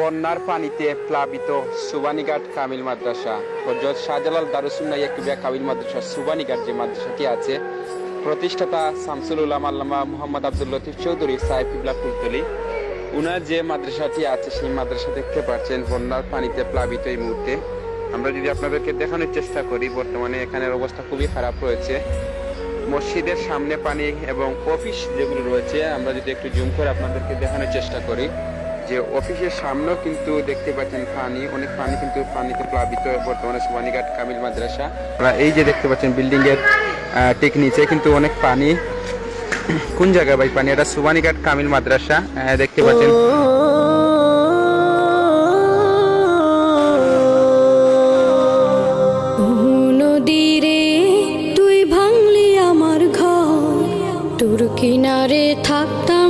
বন্যার পানিতে প্লাবিত সুবানীঘাট কামিল মাদ্রাসা। হজরত শাহজালাল দারুসুন্না ইয়াকুবিয়া কামিল মাদ্রাসা সুবানীঘাট যে মাদ্রাসাটি আছে, প্রতিষ্ঠাতা শামসুল উলামা আল্লামা মোহাম্মদ আব্দুল লতিফ চৌধুরী সাহেব ইবলা ফুলতলি উনার যে মাদ্রাসাটি আছে সেই মাদ্রাসা দেখতে পাচ্ছেন বন্যার পানিতে প্লাবিত এই মুহূর্তে। আমরা যদি আপনাদেরকে দেখানোর চেষ্টা করি, বর্তমানে এখানের অবস্থা খুবই খারাপ রয়েছে। মসজিদের সামনে পানি এবং অফিস যেগুলো রয়েছে, আমরা যদি একটু জুম করে আপনাদেরকে দেখানোর চেষ্টা করি। যে অফিসের সামনেও কিন্তু দেখতে পাচ্ছেন পানি অনেক পানি কিন্তু পানিতে প্লাবিত বর্তমানে সুবানীঘাট কামিল মাদ্রাসা। এই যে দেখতে পাচ্ছেন বিল্ডিং এর আহ, ঠিক নিচে কিন্তু অনেক পানি। কোন জায়গায় ভাই পানি? এটা সুবানীঘাট কামিল মাদ্রাসা। আহ, দেখতে পাচ্ছেন। তুই ভাঙলি আমার ঘর। তোর কিনারে থাকতাম